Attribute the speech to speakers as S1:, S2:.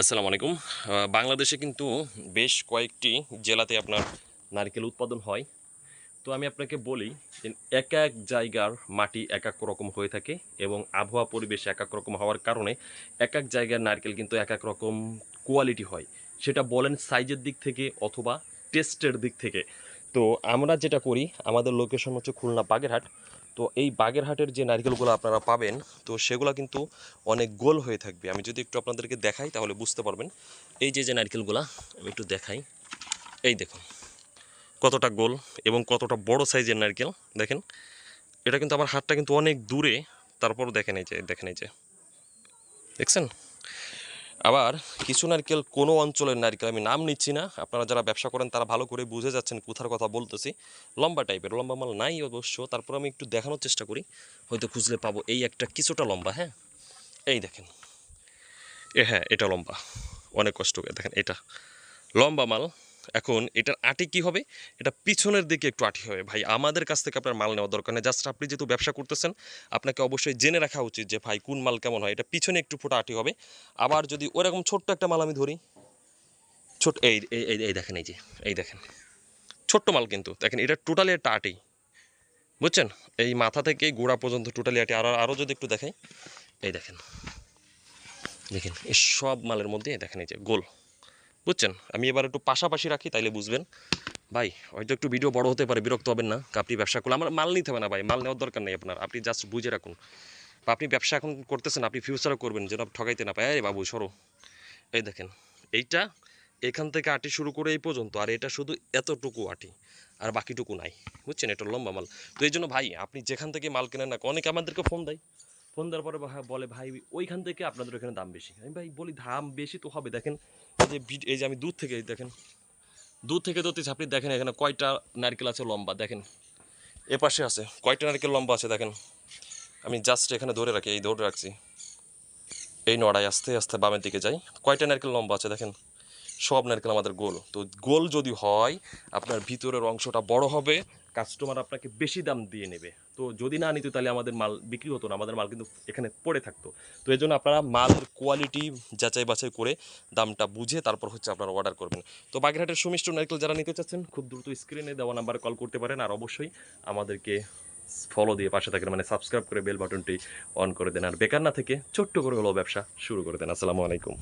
S1: আসসালামু আলাইকুম। বাংলাদেশে কিন্তু বেশ কয়েকটি জেলাতে আপনার নারকেল উৎপাদন হয়। তো আমি আপনাকে বলি এক এক জায়গার মাটি এক এক রকম হয়ে থাকে এবং আবহাওয়া পরিবেশ এক এক রকম হওয়ার কারণে এক এক জায়গার নারকেল কিন্তু এক এক রকম কোয়ালিটি হয়। সেটা বলেন সাইজের দিক থেকে অথবা টেস্টের দিক থেকে। তো আমরা যেটা করি, আমাদের লোকেশন হচ্ছে খুলনা বাগেরহাট। তো এই বাগেরহাটের যে নারকেলগুলো আপনারা পাবেন, তো সেগুলো কিন্তু অনেক গোল হয়ে থাকবে। আমি যদি একটু আপনাদেরকে দেখাই, তাহলে বুঝতে পারবেন। এই যে যে নারকেলগুলা, আমি একটু দেখাই। এই দেখুন, কতটা গোল এবং কতটা বড় সাইজের নারকেল। দেখেন, এটা কিন্তু আমার হাতটা কিন্তু অনেক দূরে। তারপর দেখেন এই যে, দেখেন এই যে। দেখছেন? আবার কিছু নারকেল কোনো অঞ্চলের নারকেল, আমি নাম নিচ্ছি না, আপনারা যারা ব্যবসা করেন তারা ভালো করে বুঝে যাচ্ছেন কোথার কথা বলতেছি। লম্বা টাইপের লম্বা মাল নাই অবশ্য, তারপর আমি একটু দেখানোর চেষ্টা করি, হয়তো খুঁজলে পাবো এই একটা কিছুটা লম্বা হ্যাঁ? এই দেখেন, এ হ্যাঁ এটা লম্বা, অনেক কষ্ট দেখেন এটা। লম্বা মাল এখন এটার আটি কি হবে? এটা পিছনের দিকে একটু আটি হবে। ভাই, আমাদের কাছ থেকে আপনার মাল নেওয়া দরকার নেই। জাস্ট আপনি যেহেতু ব্যবসা করতেছেন, আপনাকে অবশ্যই জেনে রাখা উচিত যে, ভাই, কোন মাল কেমন হয়। এটা পিছনে একটু ফোটা আটি হবে। আবার যদি ওরকম ছোট্ট একটা মাল আমি ধরি, ছোট এই, এই- এই দেখেন, এই যে, এই দেখেন। ছোট্ট মাল কিন্তু। দেখেন, এটা টোটালি একটা আটি। বুঝছেন? এই মাথা থেকে গোড়া পর্যন্ত টোটালি আটি। আর আরও যদি একটু দেখাই, এই দেখেন। দেখেন, এই সব মালের মধ্যে দেখেন, এই যে, গোল। বুঝছেন? আমি এবার একটু পাশাপাশি রাখি, তাইলে বুঝবেন। ভাই, হয়তো একটু ভিডিও বড় হতে পারে, বিরক্ত হবেন না আপনি ব্যবসা করলে। আমার মাল নিতে হবে না ভাই, মাল নেওয়ার দরকার নেই আপনার। আপনি জাস্ট বুঝে রাখুন। বা আপনি ব্যবসা এখন করতেছেন, আপনি ফিউচারও করবেন, যেন ঠকাইতে না পায়। এই বাবু, সরো। এই দেখেন, এইটা এখান থেকে আটি শুরু করে এই পর্যন্ত, আর এটা শুধু এতটুকু আটি, আর বাকিটুকু নাই। বুঝছেন? এটা লম্বা মাল। তো এই জন্য ভাই, আপনি যেখান থেকে মাল কেনেন না অনেকে আমাদেরকে ফোন দেয়। ফোন দেওয়ার পরে বলে, ভাই, ওইখান থেকে আপনাদের ওখানে দাম বেশি। আমি ভাই বলি, দাম বেশি তো হবে। দেখেন, এই যে এই যে আমি দুধ থেকে দেখেন দুধ থেকে ধরতেছি আপনি দেখেন এখানে কয়টা নারকেল আছে লম্বা, দেখেন। এ পাশে আছে, কয়টা নারকেল লম্বা আছে, দেখেন। আমি জাস্ট এখানে ধরে রাখি, এই ধরে রাখছি। এই নড়াই আস্তে আস্তে বামের দিকে যাই। কয়টা নারকেল লম্বা আছে, দেখেন। সব নারকেল আমাদের গোল। তো গোল যদি হয়, আপনার ভিতরের অংশটা বড় হবে কাস্টমার আপনাকে বেশি দাম দিয়ে নেবে। তো যদি না নিত তাহলে আমাদের মাল বিক্রি হতো না, আমাদের মাল কিন্তু এখানে পড়ে থাকতো। তো এই জন্য আপনারা মালের কোয়ালিটি যাচাই বাছাই করে দামটা বুঝে তারপর হচ্ছে আপনারা অর্ডার করবেন। তো বাগেরহাটের সুমিষ্ট নারকেল যারা নিতে চাচ্ছেন, খুব দ্রুত স্ক্রিনে দেওয়া নাম্বারে কল করতে পারেন আর অবশ্যই আমাদেরকে ফলো দিয়ে পাশে থাকেন মানে সাবস্ক্রাইব করে বেল বাটনটি অন করে দেন। আর বেকার না থেকে ছোট্ট করে হলো ব্যবসা শুরু করে দেন। আসসালামু আলাইকুম।